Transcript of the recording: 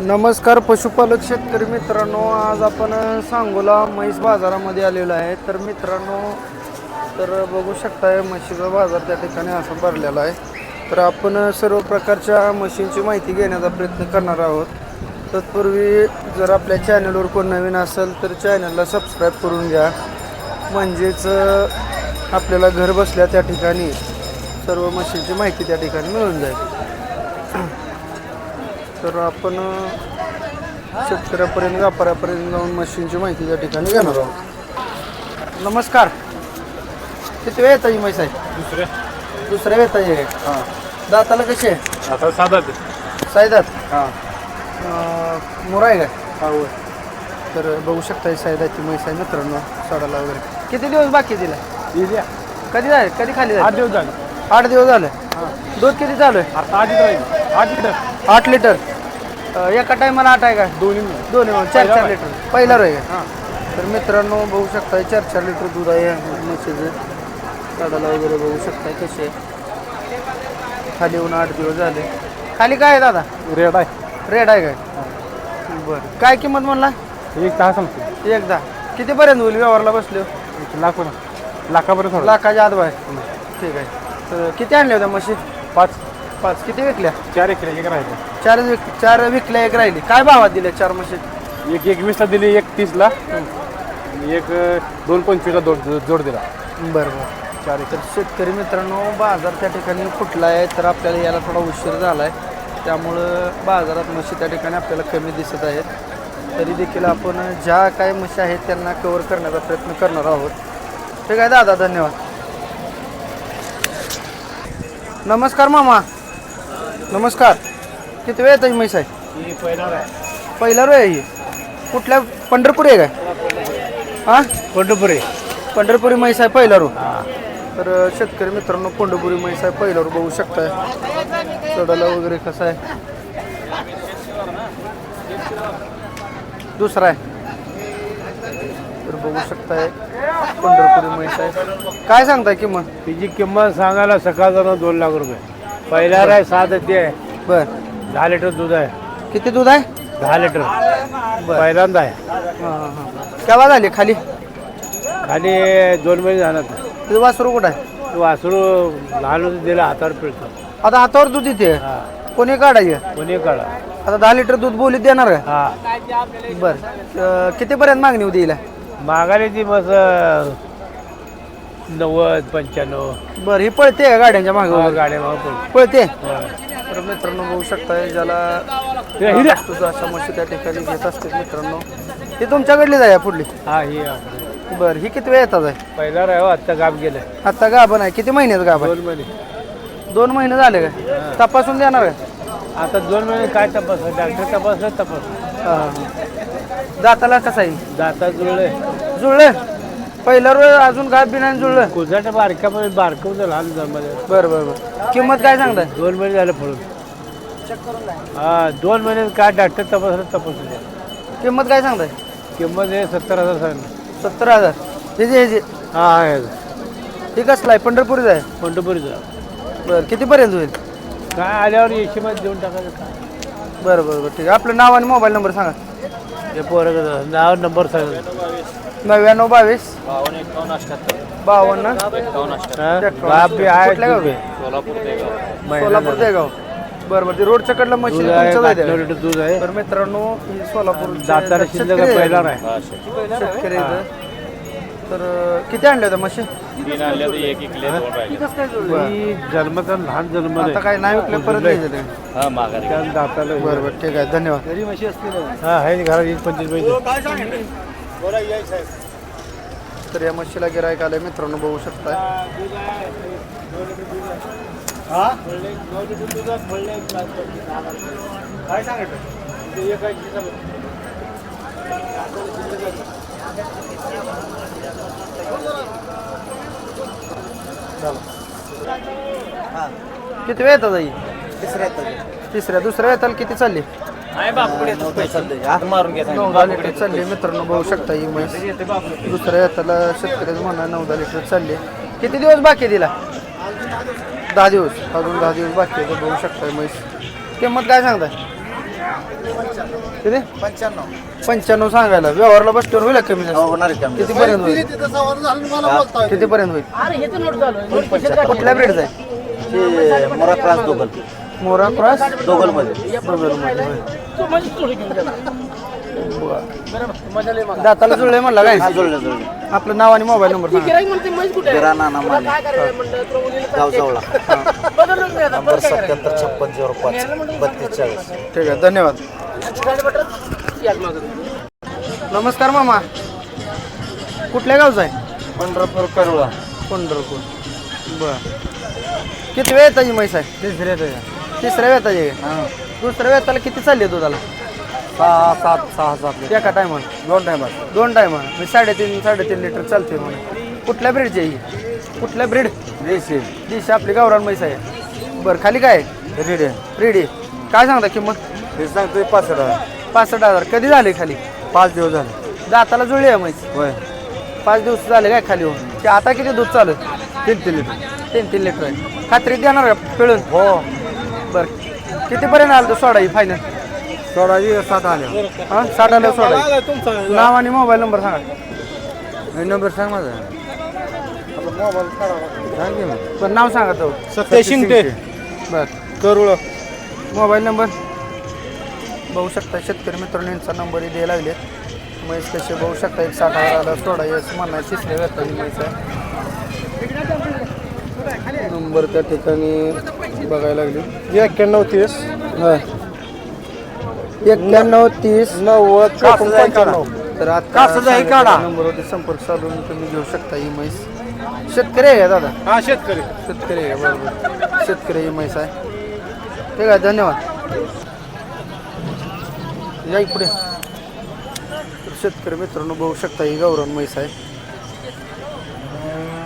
नमस्कार पशुपालक शेतकरी मित्रांनो आज आपण सांगोला म्हैस बाजारामध्ये आलेलो आहे. तर मित्रांनो तर बघू शकताय म्हशीचा बाजार त्या ठिकाणी असा भरलेला आहे. तर आपण सर्व प्रकारच्या म्हशींची माहिती घेण्याचा प्रयत्न करणार आहोत. तत्पूर्वी जर आपल्या चॅनलवर कोण नवीन असेल तर चॅनलला सबस्क्राईब करून घ्या. म्हणजेच आपल्याला घर बसल्या त्या ठिकाणी सर्व म्हशींची माहिती त्या ठिकाणी मिळून जाईल. तर आपण शेतकऱ्यापर्यंत व्यापाऱ्यापर्यंत जाऊन मशीनची माहिती त्या ठिकाणी घेणार आहोत. नमस्कार. किती वेळ येता ही म्हैस आहे? दुसरे. दुसऱ्या वेळ आहे हां. दाताला कशी आहे आता साधा सायदात? हां. मुरा आहे काय हा तर बघू शकता सायदाची म्हैस आहे मित्रांनो साडाला वगैरे. किती दिवस बाकी दिला कधी झाले कधी खाली आठ झाले दिवस झाले. आठ दिवस झाले. दूध किती चालू आहे? आता आठ लिटर आहे. आठ लिटर. आठ लिटर. एका टायमाला आठ आहे का? दोन्ही दोन्ही मिळून. चार चार. लिटर. पहिला रोय. आहे हां. तर मित्रांनो बघू शकता चार चार लिटर दूध आहे. म्हशीचं काढायला वगैरे बघू शकता कसे. खाली येऊन आठ दिवस झाले. खाली काय आहे दादा? रेड आहे. रेड आहे काय? बरं. काय किंमत म्हणला? एक दहा सांगतो. एकदा. कितीपर्यंत होईल व्यवहारला बसलो? एक लाख पण लाखापर्यंत थोडा. लाखाच्या आत बाय. ठीक आहे. तर किती आणल्या होत्या म्हशी? पाच. पाच. किती विकल्या? चार एक एक राहिले. चार विक चार विकल्या एक राहिली. काय भावात दिल्या चार म्हशी? एक एकवीसला दिली एक तीसला. आणि एक अं, दोन पंचवीसला जोड जोड दिला. बरं बरं. चार एक. तर शेतकरी मित्रांनो बाजार त्या ठिकाणी फुटला आहे तर आपल्याला याला थोडा उशीर झाला आहे त्यामुळं बाजारात म्हशी त्या ठिकाणी आपल्याला कमी दिसत आहेत. तरी देखील आपण ज्या काही म्हशी आहेत त्यांना कवर करण्याचा प्रयत्न करणार आहोत. ठीक आहे दादा धन्यवाद. नमस्कार मामा. नमस्कार. किती वेळ येतं म्हैस आहे? पहिला आहे पहिला रोय आहे. ही कुठल्या पंढरपूर आहे काय? हां? पंढरपुरी. पंढरपुरी म्हैस आहे पहिला रो. तर शेतकरी मित्रांनो पंढरपुरी म्हैस आहे पहिल्यावर बघू शकताय. चढायला वगैरे कसं आहे? दुसरा आहे. तर बघू शकताय पंढरपुरी म्हैस आहे. काय सांगताय किंमत? तिची किंमत सांगायला सकाळचा दोन लाख रुपये. पहिला आहे सात ते आहे बर. दहा लिटर दूध आहे. किती दूध आहे? दहा लिटर. बर. पहिल्यांदा आहे. हां हां हां. केव्हा झाली खाली? खाली दोन महिने झाला तुझं वासरू कुठं आहे? वासरू लहान होतं दिलं हातावर पिळतो. आता हातावर दूध येते? हा. कोणी काढायचे? कोणी काढा. आता दहा लिटर दूध बोलीत देणार का हा. बर. कितीपर्यंत मागणी होती हिला? मागायला ती मग नव्वद पंच्याण्णव. बर ही पळते का गाड्यांच्या मागे हा, गाड्या मागं पडली. पळते? हा. तर मित्रांनो बघू शकताय ज्याला. तुझं मशी त्या ठिकाणी घेत असते मित्रांनो. ही तुमच्याकडली जाय पुढली? हा ही आपली. बर ही किती वेळ येतात आहे? पहिला राह आत्ता गाप गेलाय आता गाभण आहे किती महिन्यात गाभण दोन महिने. दोन महिने झाले का? तपासून देणार का आता दोन महिने काय तपास? डॉक्टर तपासलं तपास. हा, हा. दाताला कसं आहे? दाता जुळले जुळलं पहिला रोज अजून गाभ बिना जुळलं. कुजाट बारकं होतं लहान जन्माला बरं बरं बरं. किंमत काय सांगताय? दोन महिने झाले पडून हा दोन महिने काय डॉक्टर तपासलं तपासून द्या. किंमत काय सांगताय? किंमत हे सत्तर हजार सांगितलं सत्तर हजार. हे जे हे जे. हा आहे. हे कसलं आहे? पंढरपूरच आहे? पंढरपुरीचं. बरं कितीपर्यंत होईल? काय आल्यावर एशी मध्ये देऊन टाकायचं काय बरं बरं बरं. ठीक आहे. आपलं नाव आणि मोबाईल नंबर सांगा. हे पोरं नाव नंबर सांगितलं नव्याण्णव बावीस. बावन्न बी आहे कुठल्या गावी? सोलापूर ते गाव. बरं बरं ते रोडच्या कडलं मशीन दूध आहे तुमचं पाच आहे लिटर दूध आहे. तर मित्रांनो ही सोलापूर दातार शिल्लक पहिला आहे. शेतकरी. आहे इथं. तर अं, किती आणल्या होत्या मशीन? ही? जन्मता लहान जन्म आता काय नाही विकलं परत नाही दाताला बरं बरं ठीक आहे. धन्यवाद. हा आहे घरात वीस पंचवीस पैसे. तर या म्हशीला गिरायक आलंय मित्रांनो बघू शकताय. किती वेळ येतात आई? तिसऱ्या दुसऱ्या येताला किती चालली? नऊ दहा लिटर चालली मित्रांनो बघू शकता ही म्हैस. दुसऱ्या येताला शेतकऱ्याचं म्हणा नऊ दहा लिटर चालली. किती दिवस बाकी आहे तिला? दहा दिवस. अजून दहा दिवस बाकी आहे बघू शकता ही म्हैस. किंमत काय सांगताय? किती? पंच्याण्णव पंच्याण्णव सांगायला. व्यवहारला बसल्यावर होईल का कमी जास्त? होणार आहे कमी. कितीपर्यंत होईल? तिथं संवाद झाला आणि मला बोलता कितीपर्यंत होईल? कुठल्या ब्रेडचा आहे? ते दोघलमध्ये दाताला जुळले म्हणला काय? हा जुळलं जुळलं. आपलं नाव आणि मोबाईल नंबर सांगा. नाना माने. नंबर सत्याहत्तर छप्पन झिरो पाच. बत्तीस चाळीस. ठीक आहे धन्यवाद. नमस्कार मामा. कुठल्या गावचा आहे? पंढरपूर करुळा. पंढरपूर. बर. किती वेळ येताची म्हैस आहे? तिसरे तिसऱ्या वेताची आहे. दुसऱ्या वेताला किती चालली दुधाला? सहा सात सहा सात एका टायमाला दोन टायमात दोन टायमा मी साडेतीन साडेतीन लिटर चालते म्हणून. कुठल्या ब्रीडची आहे ही? कुठल्या ब्रीड देशी. दिशी आपली गावरान म्हैस आहे. बरं खाली काय रेडी रेडी काय सांगता किंमत? हे सांगतोय पाच हजार. पासष्ट हजार. कधी झाले खाली? पाच दिवस झाले. दाताला जुळली आहे म्हैस? होय. पाच दिवस झाले काय खाली होऊन? ते आता किती दूध चालू तीन तीन लिटर. तीन तीन लिटर आहे. खात्री देणार का? पिळून? हो. कितीपर्यंत आलं तो सोडा ही फायनल सोळाशे सात आले हां? साठ आलं सोडा नाव आणि मोबाईल नंबर सांगा. नंबर सांग माझा. सांग की मग. पण नाव सांगा तो. सत्याऐंशी शिंगटे. बर. करुळ. मोबाईल नंबर बघू शकता शेतकरी मित्रांनो यांचा नंबरही द्यायला लागले म्हैस कसे बघू शकता एक साठ हजाराला सोडा येस म्हणा म्हैस आहे. नंबर त्या ठिकाणी बघायला लागले. एक्क्याण्णव तीस. हा एक्क्याण्णव तीस. नव्वद पंच्याण्णव तर आता काढा. नंबरवरती संपर्क साधून तुम्ही घेऊ शकता ही म्हैस. शेतकरी आहे का दादा? हा शेतकरी. शेतकरी आहे बरोबर. शेतकरी ही म्हैस आहे. ठीक आहे धन्यवाद. या इकडे. तर शेतकरी मित्रांनो बघू शकता ही गौरव म्हैस आहे.